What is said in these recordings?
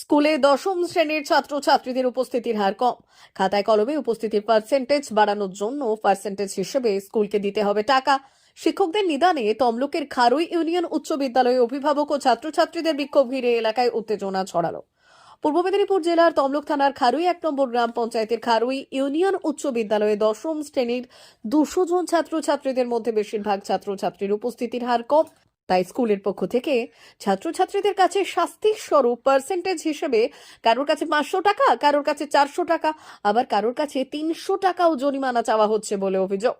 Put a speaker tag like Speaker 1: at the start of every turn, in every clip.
Speaker 1: স্কুলে দশম শ্রেণির ছাত্রছাত্রীদের উপস্থিতির হার কম। খাতায় কলমে উপস্থিতির পার্সেন্টেজ বাড়ানোর জন্য পার্সেন্টেজ হিসেবে স্কুলকে দিতে হবে টাকা। শিক্ষকদের নিদানে তমলুকের খারুই ইউনিয়ন উচ্চ বিদ্যালয়ে অভিভাবক ও ছাত্রছাত্রীদের বিক্ষোভ ঘিরে এলাকায় উত্তেজনা ছড়ালো। পূর্ব মেদিনীপুর জেলার তমলুক থানার খারুই এক নম্বর গ্রাম পঞ্চায়েতের খারুই ইউনিয়ন উচ্চ বিদ্যালয়ে দশম শ্রেণির দুশো জন ছাত্রছাত্রীদের মধ্যে বেশিরভাগ ছাত্রছাত্রীর উপস্থিতির হার কম। তাই স্কুলের পক্ষ থেকে ছাত্রছাত্রীদের কাছে শাস্তির স্বরূপ পার্সেন্টেজ হিসেবে কারোর কাছে পাঁচশো টাকা, কারোর কাছে চারশো টাকা, আবার কারোর কাছে তিনশো টাকাও জরিমানা চাওয়া হচ্ছে বলে অভিযোগ।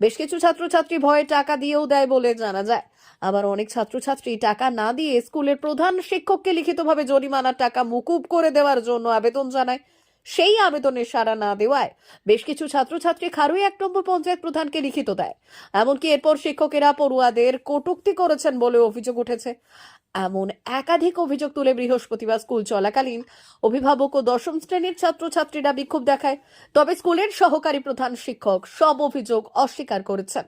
Speaker 1: বেশ কিছু ছাত্রছাত্রী ভয়ে টাকা দিয়েও দেয় বলে জানা যায়। আবার অনেক ছাত্রছাত্রী টাকা না দিয়ে স্কুলের প্রধান শিক্ষককে লিখিতভাবে জরিমানার টাকা মুকুব করে দেওয়ার জন্য আবেদন জানায়। সেই আবেদনের সাড়া না দেওয়ায় বেশ কিছু ছাত্রছাত্রী খারুই এক নম্বর পঞ্চায়েত প্রধানকে লিখিত দেয়। এমনকি এরপর শিক্ষকেরা পড়ুয়াদের কটুক্তি করেছেন বলে অভিযোগ উঠেছে। এমন একাধিক অভিযোগ তুলে বৃহস্পতিবার স্কুল চলাকালীন অভিভাবক ও দশম শ্রেণির ছাত্রছাত্রীরা বিক্ষোভ দেখায়। তবে স্কুলের সহকারী প্রধান শিক্ষক সব অভিযোগ অস্বীকার করেছেন।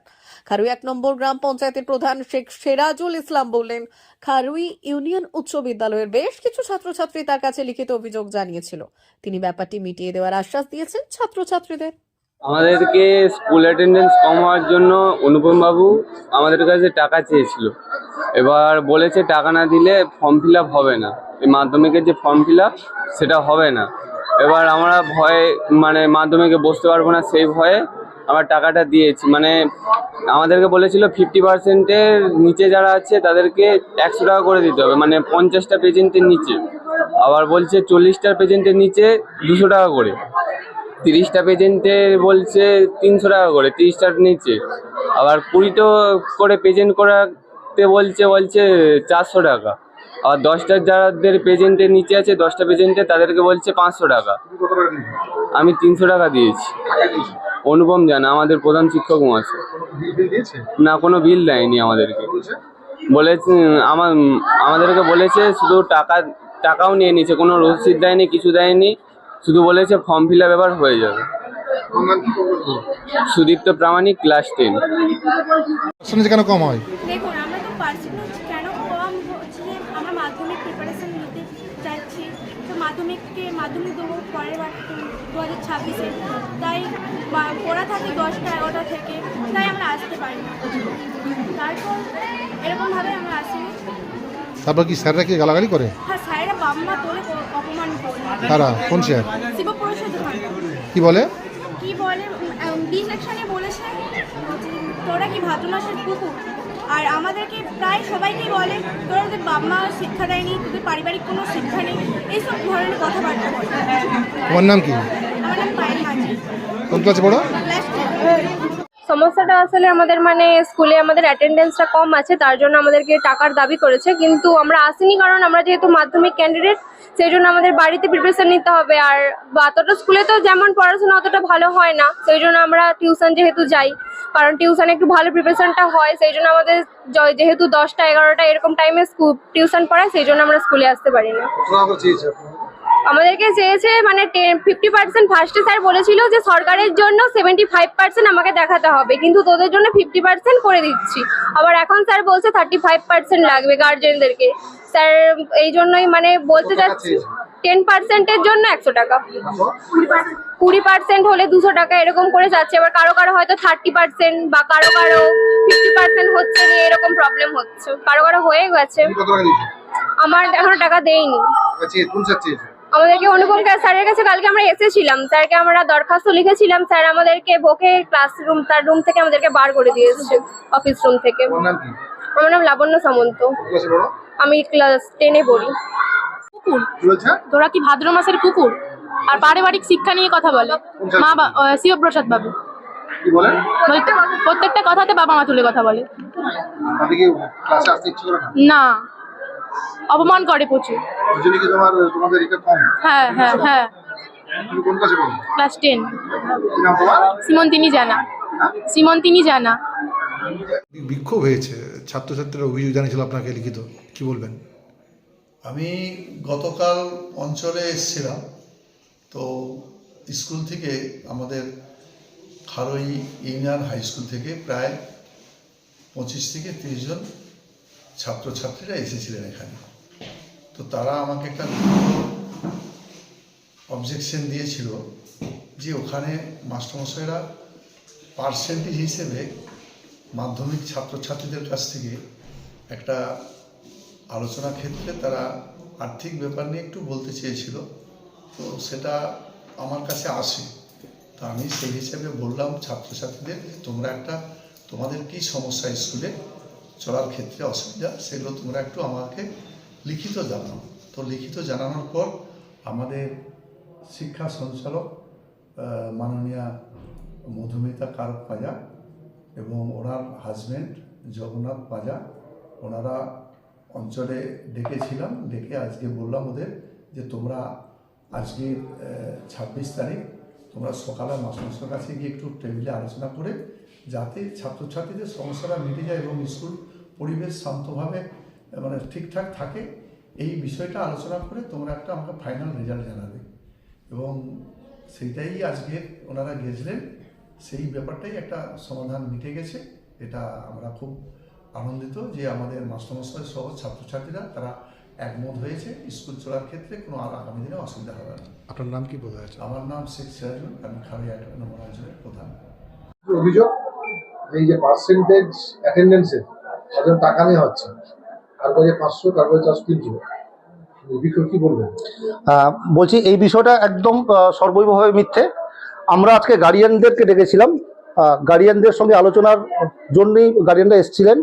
Speaker 1: খারুই এক নম্বর গ্রাম পঞ্চায়েতের প্রধান শেখ সেরাজুল ইসলাম বললেন, খারুই ইউনিয়ন উচ্চ বিদ্যালয়ের বেশ কিছু ছাত্রছাত্রী তার কাছে লিখিত অভিযোগ জানিয়েছিল। তিনি ব্যাপারটি মিটিয়ে দেওয়ার আশ্বাস দিয়েছেন ছাত্রছাত্রীদের।
Speaker 2: আমাদেরকে স্কুল অ্যাটেন্ডেন্স কম হওয়ার জন্য অনুপম বাবু আমাদের কাছে টাকা চেয়েছিল। এবার বলেছে টাকা না দিলে ফর্ম ফিল হবে না। এই মাধ্যমিকের যে ফর্ম ফিল সেটা হবে না। এবার আমরা ভয়ে মানে মাধ্যমিকে বসতে পারব না সেই ভয়ে আমার টাকাটা দিয়েছি। মানে আমাদেরকে বলেছিল ফিফটি পার্সেন্টের নিচে যারা আছে, তাদেরকে একশো টাকা করে দিতে হবে। মানে পঞ্চাশটা পেজেন্টের নিচে। আবার বলছে চল্লিশটা পেজেন্টের নিচে দুশো টাকা করে। তিরিশটা পেজেন্টে বলছে তিনশো টাকা করে, তিরিশটার নিচে। আবার কুড়িটো করে পেজেন্ট করাতে বলছে বলছে চারশো টাকা। আর দশটা যাদের পেজেন্টের নিচে আছে দশটা পেজেন্টে তাদেরকে বলছে পাঁচশো টাকা? আমি তিনশো টাকা দিয়েছি। অনুপম জানা আমাদের প্রধান শিক্ষক মহাশয়? না কোনো বিল দেয়নি আমাদেরকে।
Speaker 3: বলছে?
Speaker 2: বলেছে আমার আমাদেরকে বলেছে শুধু টাকা টাকাও নিয়ে নিয়েছে কোনো রসিদ দেয়নি কিছু দেয়নি। শুধু বলেছে ফর্ম ফিল আপ এবার হয়ে যাবে? সুদীপ্ত প্রামাণিক ক্লাস টেন
Speaker 4: কেন কম হয়
Speaker 5: দেখুন আমরা তো পার্সেন্টেজ কেন কম হচ্ছে যে আমরা মাধ্যমিক প্রিপারেশন নিতে যাচ্ছি তো মাধ্যমিককে মাধ্যমিক দেবো পরের বার দু হাজার ছাব্বিশে। তাই পড়া থাকে দশটা এগারোটা থেকে তাই আমরা আসতে পারি না। তারপর এরকমভাবে আমরা আসি।
Speaker 4: তারপর কি স্যাররা কি গালাগালি করে?
Speaker 5: হ্যাঁ স্যারেরা বাম্মা তোলে ক- অপমান করে।
Speaker 4: তারা কোন স্যার?
Speaker 5: শিবপ্রসাদ
Speaker 4: কি বলে?
Speaker 5: কি বলে? বি সেকশনে বলেছে তোরা কি ভাদ্র মাসের কুকুর? আর আমাদেরকে প্রায় সবাইকেই বলে তোরা তোদের বাবা মা শিক্ষা দেয়নি তোদের পারিবারিক কোনো শিক্ষা নেই এইসব ধরনের কথাবার্তা বলে।
Speaker 4: তোমার নাম কি?
Speaker 5: আমার নাম পায়েল মাঝি।
Speaker 4: কোন ক্লাসে পড়ো?
Speaker 6: সমস্যাটা আসলে আমাদের মানে স্কুলে আমাদের অ্যাটেন্ডেন্সটা কম আছে, তার জন্য আমাদেরকে টাকার দাবি করেছে। কিন্তু আমরা আসিনি কারণ আমরা যেহেতু মাধ্যমিক ক্যান্ডিডেট সেই জন্য আমাদের বাড়িতে প্রিপারেশন নিতে হবে। আর অতটা স্কুলে তো যেমন পড়াশোনা অতটা ভালো হয় না সেই জন্য আমরা টিউশন যেহেতু যাই, কারণ টিউশনে একটু ভালো প্রিপারেশনটা হয় সেই জন্য আমাদের যেহেতু দশটা, এগারোটা এরকম টাইমে টিউশন পড়ায় সেই জন্য আমরা স্কুলে আসতে পারি না। আমাদেরকে চেয়েছে মানে ফিফটি পার্সেন্ট ফার্স্টে স্যার বলেছিল যে সরকারের জন্য সেভেন্টি ফাইভ পার্সেন্ট আমাকে দেখাতে হবে। কিন্তু তোদের জন্য ফিফটি পার্সেন্ট করে দিচ্ছি। আবার এখন স্যার বলছে থার্টি ফাইভ পার্সেন্ট লাগবে গার্জেনদেরকে স্যার এই জন্যই মানে বলতে চাচ্ছি টেন পার্সেন্টের জন্য একশো টাকা। কুড়ি পার্সেন্ট হলে দুশো টাকা এরকম করে যাচ্ছে। এবার কারও কারও হয়তো থার্টি পার্সেন্ট বা কারও কারও ফিফটি পার্সেন্ট হচ্ছে নিয়ে এরকম প্রবলেম হচ্ছে। কারও কারও হয়ে গেছে? আমার এখনও টাকা দেয়নি আমাদেরকে অনুপম কা- স্যারের কাছে কালকে আমরা এসেছিলাম। স্যারকে আমরা দরখাস্ত লিখেছিলাম। স্যার আমাদেরকে বকে ক্লাসরুম তার রুম থেকে আমাদেরকে বার করে দিয়ে এসেছে অফিস রুম থেকে? আমার নাম লাবণ্য সামন্ত? আমি ক্লাস টেনে পড়ি।
Speaker 7: কুকুর? তোরা কি ভাদ্র মাসের কুকুর? আর পারিবারিক শিক্ষা নিয়ে কথা বলে। মা শিবপ্রসাদ বাবু।
Speaker 3: কি বলেন?
Speaker 7: বলতে প্রত্যেকটা কথাতে বাবা মা তুলে কথা বলে।
Speaker 3: তাতে কি ক্লাসে আসতে ইচ্ছে করে না?
Speaker 7: অপমান করে প্রচুর।
Speaker 3: ওই জন্য কি তোমার তোমাদের এটা কম?
Speaker 7: হ্যাঁ হ্যাঁ হ্যাঁ।
Speaker 3: তুমি কোন ক্লাসে পড়ো?
Speaker 7: Class ten.
Speaker 3: কি নাম তোমার?
Speaker 7: সীমন্তিনী জানা। সীমন্তিনী জানা।
Speaker 4: বিক্ষোভ হয়েছে ছাত্রছাত্রীরা অভিযোগ জানিয়েছিল আপনাকে লিখিত। কি বলবেন?
Speaker 8: আমি গতকাল অঞ্চলে এসেছিলাম তো স্কুল থেকে আমাদের খারই ইউনিয়ন হাই স্কুল থেকে প্রায় পঁচিশ থেকে তিরিশ জন ছাত্রছাত্রীরা এসেছিলেন এখানে। তো তারা আমাকে একটা অবজেকশন দিয়েছিল যে ওখানে মাস্টারমশাইরা পার্সেন্টেজ হিসেবে মাধ্যমিক ছাত্রছাত্রীদের কাছ থেকে একটা আলোচনা ক্ষেত্রে তারা আর্থিক ব্যাপার নিয়ে একটু বলতে চেয়েছিল। তো সেটা আমার কাছে আসে। তো আমি সেই হিসেবে বললাম ছাত্রছাত্রীদের, তোমরা একটা, তোমাদের কি সমস্যা স্কুলে? চলার ক্ষেত্রে অসুবিধা, সেগুলো তোমরা একটু আমাকে লিখিত জানাও। তো লিখিত জানানোর পর আমাদের শিক্ষা সঞ্চালক মাননীয়া মধুমিতা কারক পাজা এবং ওনার হাজব্যান্ড জগন্নাথ পাজা, ওনারা অঞ্চলে ডেকেছিলাম, ডেকে আজকে বললাম ওদের যে তোমরা আজকে ছাব্বিশ তারিখ তোমরা সকালে মাস্টারমশার কাছে গিয়ে একটু টেবিলে আলোচনা করে যাতে ছাত্রছাত্রীদের সমস্যাটা মিটে যায় এবং স্কুল পরিবেশ শান্তভাবে মানে ঠিকঠাক থাকে এই বিষয়টা আলোচনা করে তোমরা একটা আমাকে ফাইনাল রেজাল্ট জানাবে। এবং সেইটাই আজকে ওনারা গেছিলেন সেই ব্যাপারটাই একটা সমাধান মিটে গেছে। এটা আমরা খুব আনন্দিত যে আমাদের মাস্টারমশাই সহ ছাত্রছাত্রীরা তারা একমত হয়েছে স্কুল চলার ক্ষেত্রে কোনো আর আগামী দিনে অসুবিধা হবে না।
Speaker 4: আপনার নাম কি বোঝা যাচ্ছে
Speaker 8: আমার নাম শেখ সিরাজুল আমি খালি এক নম্বর অঞ্চলের প্রধান।
Speaker 3: অভিযোগ? এই যে পার্সেন্টেজ অ্যাটেন্ডেন্সের তাদের টাকা নেওয়া হচ্ছে কার কাছে পাঁচশো কার কাছে চারশো, তিনশো। কি বলবেন?
Speaker 9: বলছি এই বিষয়টা একদম সর্বৈবভাবে মিথ্যে। আমরা আজকে গার্ডিয়ানদেরকে ডেকেছিলাম। গার্ডিয়ানদের সঙ্গে আলোচনার জন্যই গার্ডিয়ানরা এসেছিলেন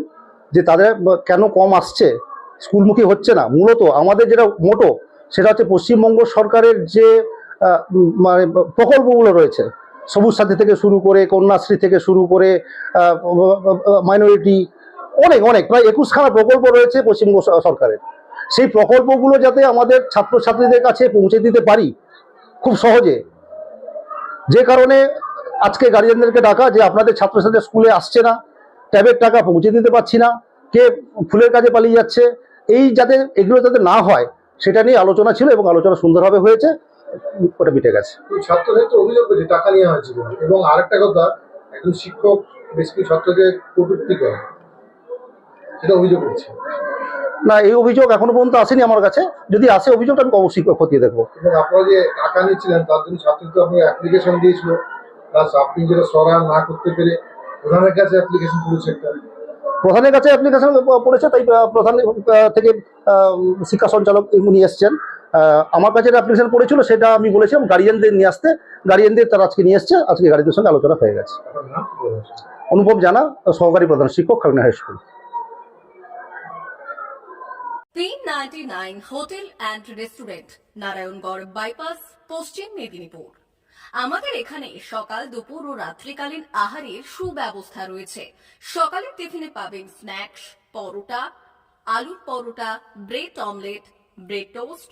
Speaker 9: যে তাদের কেন কম আসছে, স্কুলমুখী হচ্ছে না। মূলত আমাদের যেটা মোটো, সেটা হচ্ছে পশ্চিমবঙ্গ সরকারের যে মানে প্রকল্পগুলো রয়েছে সবুজ সাথী থেকে শুরু করে, কন্যাশ্রী থেকে শুরু করে মাইনরিটি অনেক অনেক, প্রায় একুশখানা প্রকল্প রয়েছে পশ্চিমবঙ্গ সরকারের। সেই প্রকল্পগুলো যাতে আমাদের ছাত্রছাত্রীদের কাছে পৌঁছে দিতে পারি, খুব সহজে। যে কারণে আজকে গার্জিয়ানদেরকে ডাকা যে আপনাদের ছাত্রছাত্রী স্কুলে আসছে না, ট্যাবের টাকা পৌঁছে দিতে পারছি না, কে ফুলের কাজে পালিয়ে যাচ্ছে, এই যাতে, এগুলো যাতে না হয়, সেটা নিয়ে আলোচনা ছিল এবং আলোচনা সুন্দরভাবে হয়েছে। ওটা মিটে গেছে
Speaker 3: ছাত্রদের তো অভিযোগ করছে টাকা নেওয়া হয়েছে বলে। এবং আরেকটা কথা একজন শিক্ষক বেশ কিছু ছাত্রকে কটূক্তি করে। সেটা অভিযোগ করছে।
Speaker 9: না এই অভিযোগ এখনও পর্যন্ত আসেনি আমার কাছে। যদি আসে অভিযোগটা আমি অবশ্যই খতিয়ে দেখব।
Speaker 3: এবং আপনারা যে টাকা নিচ্ছিলেন তার জন্য ছাত্র তো আপনার অ্যাপ্লিকেশন দিয়েছিল। প্লাস আপনি যেটা সরান না করতে পেরে প্রধানের কাছে অ্যাপ্লিকেশন করেছে একটা
Speaker 9: প্রধানের কাছে অ্যাপ্লিকেশন পড়েছে তাই প্রধান থেকে শিক্ষা সঞ্চালক উনি এসছেন। আমার কাছে অ্যাপ্লিকেশন পড়েছিল, সেটা আমি বলেছিলাম গার্ডিয়ানদের নিয়ে আসতে। গার্ডিয়ানদের তারা আজকে নিয়ে এসছে, আজকে গার্ডিয়ানদের সঙ্গে আলোচনা হয়ে গেছে। অনুভব জানা, সহকারী প্রধান শিক্ষক Khagna high school.
Speaker 1: P99 hotel and restaurant, Narayangarh bypass, পশ্চিম মেদিনীপুর। আমাদের এখানে সকাল, দুপুর ও রাত্রিকালীন আহারের সুব্যবস্থা রয়েছে। সকালের টিফিনে পাবেন স্ন্যাক্স, পরোটা, আলুর paratha, bread omelette, bread toast